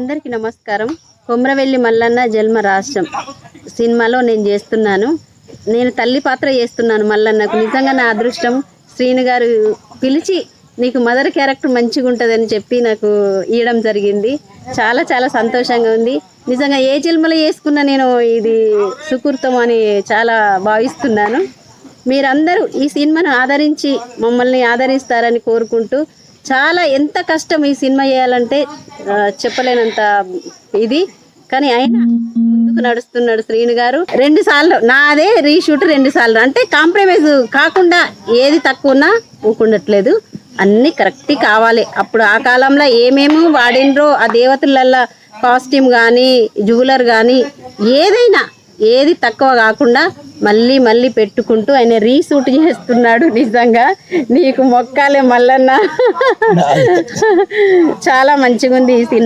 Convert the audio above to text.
అందరికీ నమస్కారం. కొమ్రవెల్లి మల్లన్న జన్మ రాష్ట్రం. సినిమాలో నేను చేస్తున్నాను. నేను తల్లి పాత్ర చేస్తున్నాను మల్లన్నకు. నిజంగా నా అదృష్టం శ్రీను గారు పిలిచి నీకు మదర్ క్యారెక్టర్ మంచిగా ఉంటుందని చెప్పి నాకు ఇవ్వడం జరిగింది. చాలా చాలా సంతోషంగా ఉంది. నిజంగా ఏ జన్మలో చేసుకున్నా నేను ఇది సుకృతం అని చాలా భావిస్తున్నాను. మీరందరూ ఈ సినిమాను ఆదరించి మమ్మల్ని ఆదరిస్తారని కోరుకుంటూ చాలా ఎంత కష్టం ఈ సినిమా చేయాలంటే చెప్పలేనంత ఇది. కానీ అయినా ముందుకు నడుస్తున్నాడు శ్రీను గారు. రెండు సార్లు నాదే రీషూట్ రెండు సార్లు. అంటే కాంప్రమైజ్ కాకుండా ఏది తక్కువ ఉన్నా ఊకుండట్లేదు. అన్నీ కరెక్ట్ కావాలి. అప్పుడు ఆ కాలంలో ఏమేమో వాడినరో ఆ దేవతలల్లో కాస్ట్యూమ్ కానీ జువెలర్ కానీ ఏదైనా ఏది తక్కువ కాకుండా మళ్ళీ మళ్ళీ పెట్టుకుంటూ ఆయన రీసూట్ చేస్తున్నాడు నిజంగా. నీకు మొక్కాలే మల్లన్న. చాలా మంచిగా ఉంది ఈ సినిమా.